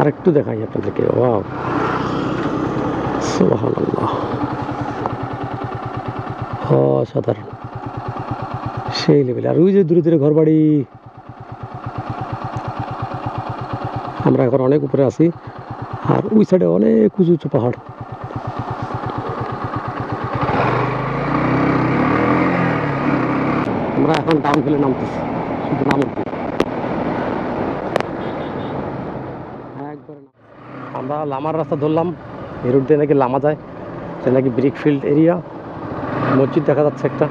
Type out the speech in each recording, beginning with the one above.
আর একটু দেখাই আপনাদেরকে অসাধারণ। সেই লেভেল আর ওই যে দূরে দূরে ঘর বাড়ি আমরা এখন অনেক উপরে আছি। আর ওই সাইডে অনেক উঁচু উঁচু পাহাড়। আমরা এখন ডাউন ফেলে নামতেছি। শুধু নাম অব্দি। একবারে নাম- আমরা লামার রাস্তা ধরলাম এই রুট দিয়ে নাকি লামা যায়। সে নাকি ব্রিকফিল্ড এরিয়া মসজিদ দেখা যাচ্ছে একটা।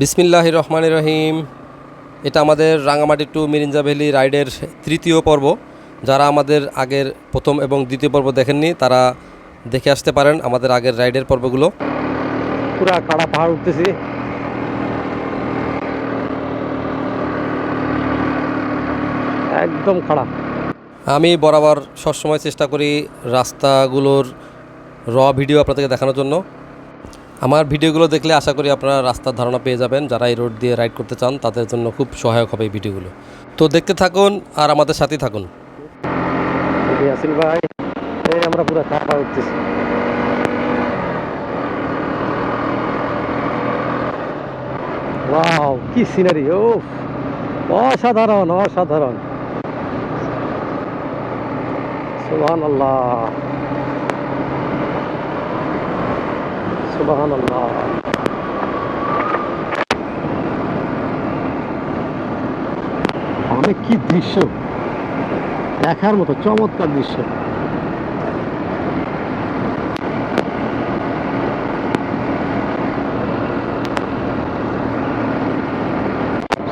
বিসমিল্লাহ রহমান রহিম। এটা আমাদের রাঙামাটি টু মিরিঞ্জা ভ্যালি রাইডের তৃতীয় পর্ব। যারা আমাদের আগের প্রথম এবং দ্বিতীয় পর্ব দেখেননি তারা দেখে আসতে পারেন আমাদের আগের রাইডের পর্বগুলো। পুরা কাড়া পাহাড় উঠতেছি। একদম খাড়া আমি বরাবর সবসময় চেষ্টা করি রাস্তাগুলোর র ভিডিও আপনাদেরকে দেখানোর জন্য। আমার ভিডিওগুলো দেখলে আশা করি আপনারা রাস্তার ধারণা পেয়ে যাবেন, যারা এই রোড দিয়ে রাইড করতে চান তাদের জন্য খুব সহায়ক হবে এই ভিডিওগুলো। তো দেখতে থাকুন আর আমাদের সাথেই থাকুন। ভাই আমরা পুরা কি সিনারি অসাধারণ অসাধারণ। সুবহান আল্লাহ সুবহান আল্লাহ অনেক কি দৃশ্য? দেখার মতো চমৎকার দৃশ্য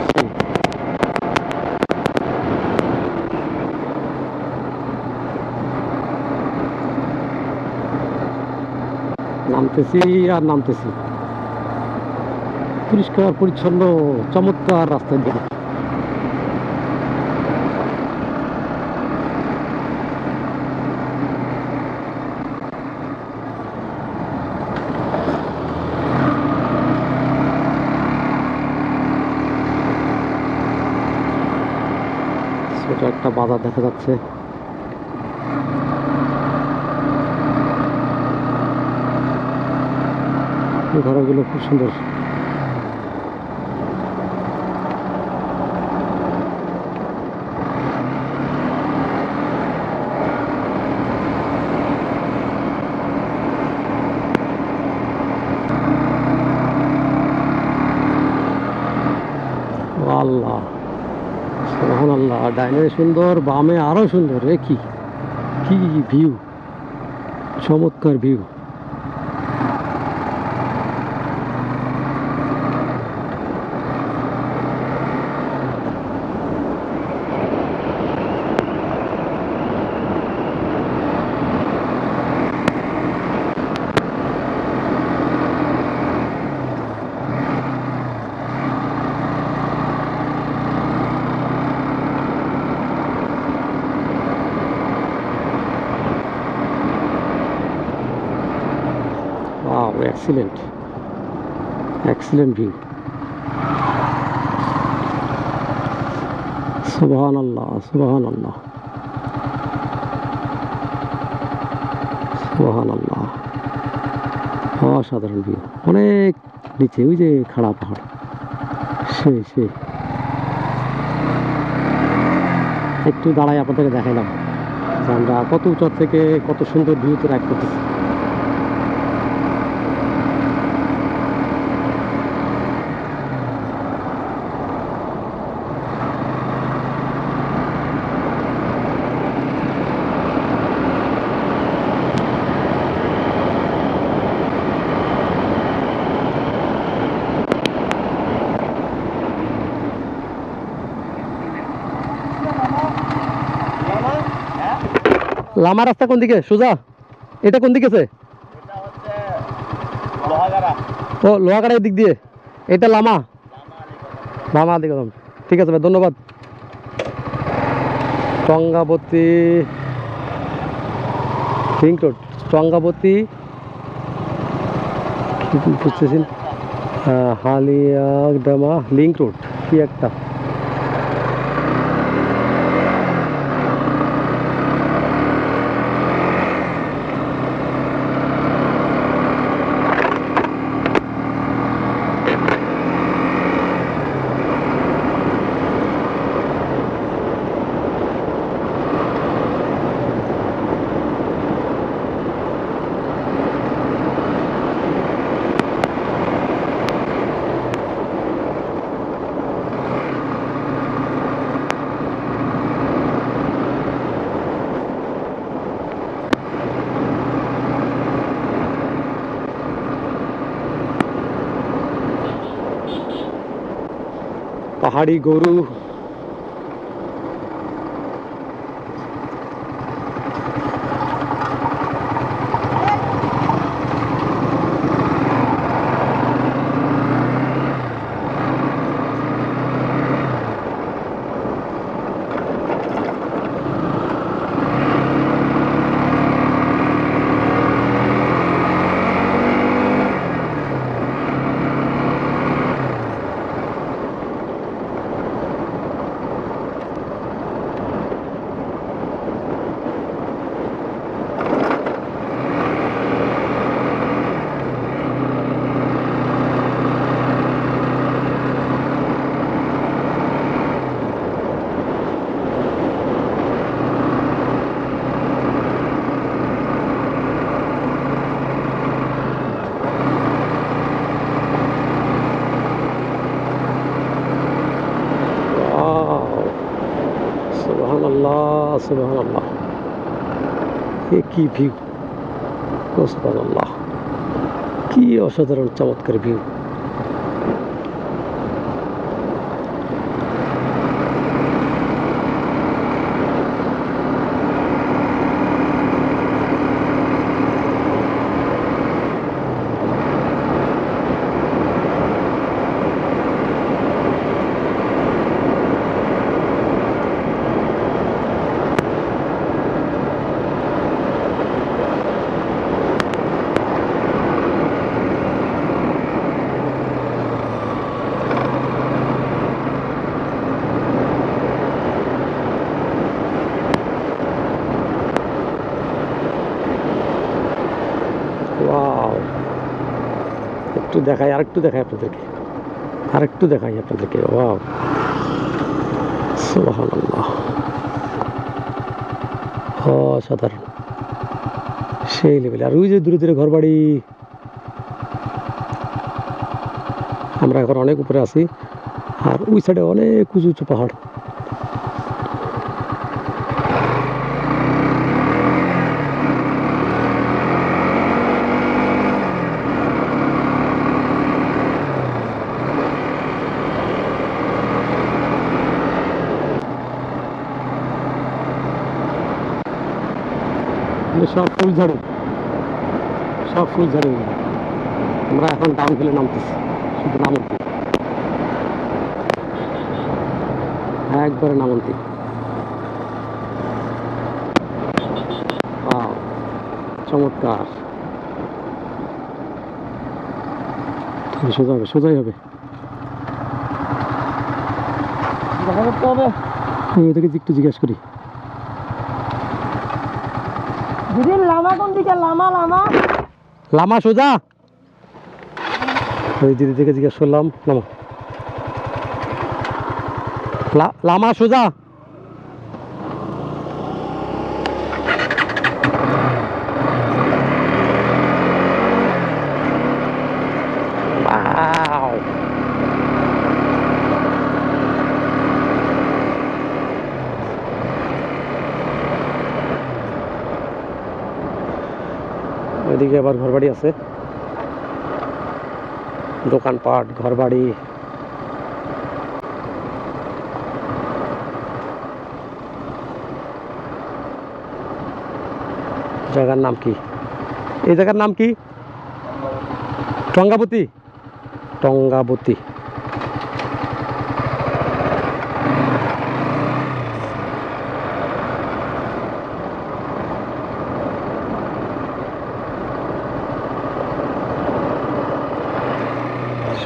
সেই। নামতেছি আর নামতেছি। পরিষ্কার পরিচ্ছন্ন চমৎকার রাস্তায় দিকে একটা বাজার দেখা যাচ্ছে। ঘরগুলো খুব সুন্দর। আল্লাহ আল্লাহ ডাইনে সুন্দর, বামে আরও সুন্দর কি? কি ভিউ চমৎকার view Wow, excellent. Excellent view. Subhanallah, Subhanallah. Subhanallah. অসাধারণ ভিউ অনেক নিচে ওই যে খাড়া পাহাড় সেই সেই একটু দাঁড়াই আপনাদেরকে দেখাইলাম আমরা কত উঁচু থেকে কত সুন্দর ভিউতে রাইড করতেছি লামা রাস্তা কোন দিকে? সোজা? এটা কোন দিকে ও, লোহাগাড়ার দিক দিয়ে। এটা লামা। লামা দিকে ঠিক আছে ভাই, ধন্যবাদ। টঙ্গাবতী লিঙ্ক রোড টঙ্গাবতী কি বুঝতেছেন? হালিয়াডামা লিঙ্ক রোড কি একটা? पहाड़ी गोरू কি ভিউ কি অসাধারণ চমৎকার ভিউ ওয়াও একটু দেখাই আর একটু দেখাই আপনাদেরকে। আর একটু দেখাই আপনাদেরকে ওয়াও অসাধারণ। সেই লেভেলে আর ওই যে দূরে দূরে ঘর বাড়ি আমরা এখন অনেক উপরে আছি। আর ওই সাইডে অনেক উঁচু উঁচু পাহাড়। এগুলো সব ফুল ঝাড়ু। সব ফুল ঝাড়ু। আমরা এখন ডাউন হিলে নামতেছি শুধু নামন্তি একবারে নামন্তি চমৎকার। সোজা হবে সোজাই হবে। দেখা করতে হবে। আমি ওদেরকে একটু জিজ্ঞেস করি। দিদি লামা কোন দিকে? লামা লামা। লামা সোজা। ওই দিদি থেকে জিজ্ঞেস করলাম, লামা। লামা সোজা। আবার ঘরবাড়ি আছে দোকানপাট ঘরবাড়ি জায়গার নাম কি এই জায়গার নাম কি টঙ্গাবতী টঙ্গাবতী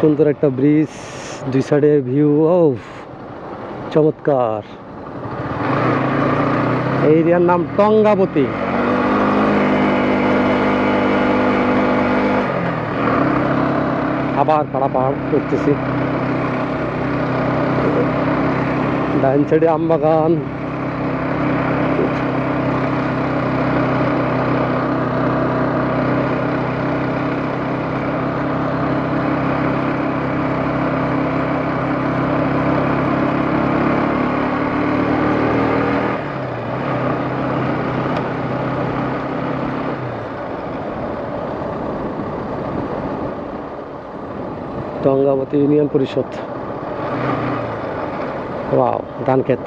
সুন্দর একটা ব্রিজ, দুই সাইডে ভিউ ও চমৎকার। এই এরিয়ার নাম টঙ্গাবতী। আবার পাড়া পাহাড় করতেছি ডাইন সাইডে আম বাগান টঙ্গাবতী ইউনিয়ন পরিষদ। ওয়াও ধান ক্ষেত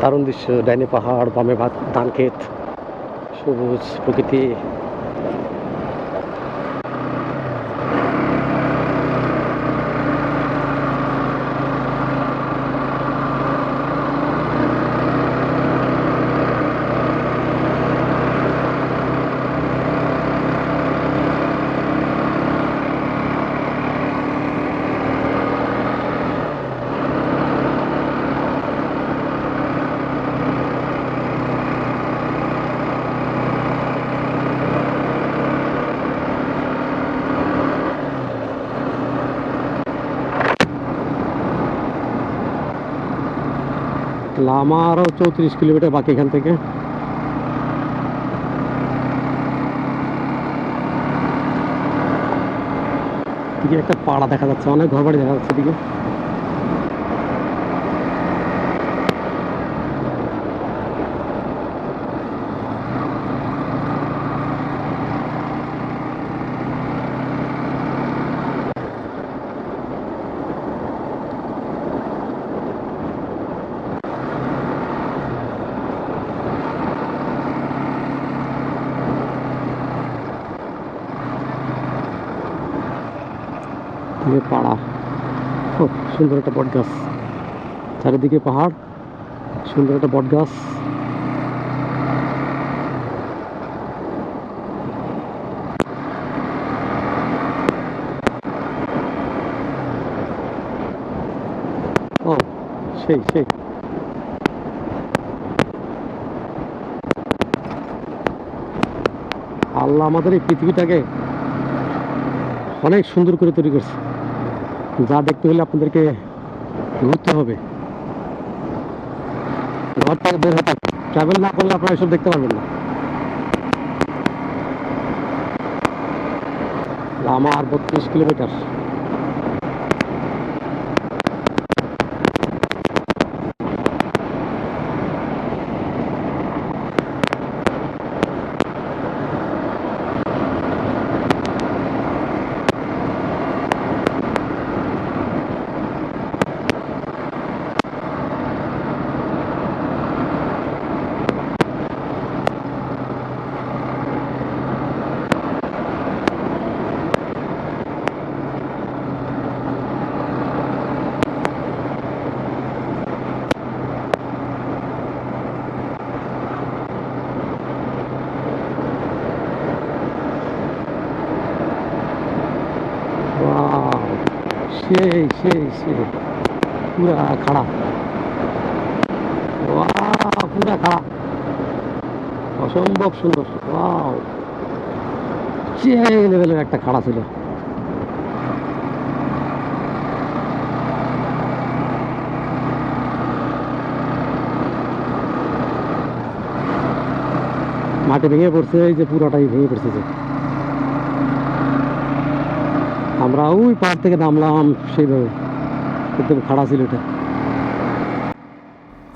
দারুণ দৃশ্য, ডাইনি পাহাড়, বামে ভাত ধান ক্ষেত সবুজ প্রকৃতি। লামা আরও চৌত্রিশ কিলোমিটার বাকি এখান থেকে। দিকে একটা পাড়া দেখা যাচ্ছে, অনেক ঘর বাড়ি দেখা যাচ্ছে দিকে দিকে পাড়া। খুব সুন্দর একটা বট গাছ। চারিদিকে পাহাড়, সুন্দর একটা বট গাছ। ও, সেই সেই। আল্লাহ আমাদের এই পৃথিবীটাকে অনেক সুন্দর করে তৈরি করছে। যা দেখতে হলে আপনাদেরকে ঘুরতে হবে। ঘর থেকে বের হতে ট্রাভেল না করলে আপনারা এসব দেখতে পারবেন না। আমার বত্রিশ কিলোমিটার। সেই সেই সেই। পুরা খাড়া। পুরা খাড়া। অসম্ভব সুন্দর। ওয়াও। সেই লেভেলের একটা খাড়া ছিল। মাটি ভেঙে পড়ছে, এই যে পুরোটাই ভেঙে পড়ছে আমরা ওই পাহাড় থেকে নামলাম সেইভাবে। একদম খাড়া ছিল এটা।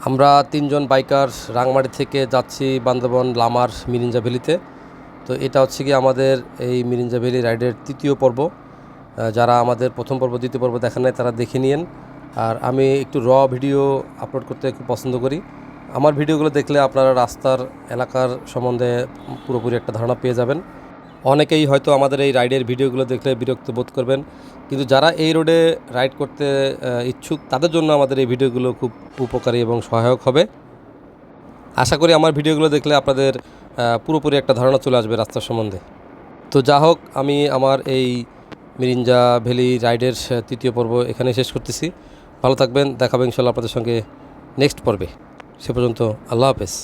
আমরা তিনজন বাইকার রাংমাটি থেকে যাচ্ছি বান্দরবন লামার মিরিঞ্জা ভ্যালিতে। তো এটা হচ্ছে কি আমাদের এই মিরিঞ্জা ভ্যালি রাইডের তৃতীয় পর্ব। যারা আমাদের প্রথম পর্ব, দ্বিতীয় পর্ব দেখা নেয় তারা দেখে নিন আর আমি একটু র ভিডিও আপলোড করতে খুব পছন্দ করি। আমার ভিডিওগুলো দেখলে আপনারা রাস্তার, এলাকার সম্বন্ধে পুরোপুরি একটা ধারণা পেয়ে যাবেন। অনেকেই হয়তো আমাদের এই রাইডের ভিডিওগুলো দেখলে বিরক্ত বোধ করবেন, কিন্তু যারা এই রোডে রাইড করতে ইচ্ছুক, তাদের জন্য আমাদের এই ভিডিওগুলো খুব উপকারী এবং সহায়ক হবে। আশা করি আমার ভিডিওগুলো দেখলে আপনাদের পুরোপুরি একটা ধারণা চলে আসবে রাস্তার সম্বন্ধে। তো যা হোক, আমি আমার এই মিরিঞ্জা ভ্যালি রাইডের তৃতীয় পর্ব এখানে শেষ করতেছি। ভালো থাকবেন, দেখাবে ইনশাল্লাহ আপনাদের সঙ্গে নেক্সট পর্বে। সে পর্যন্ত আল্লাহ হাফেজ।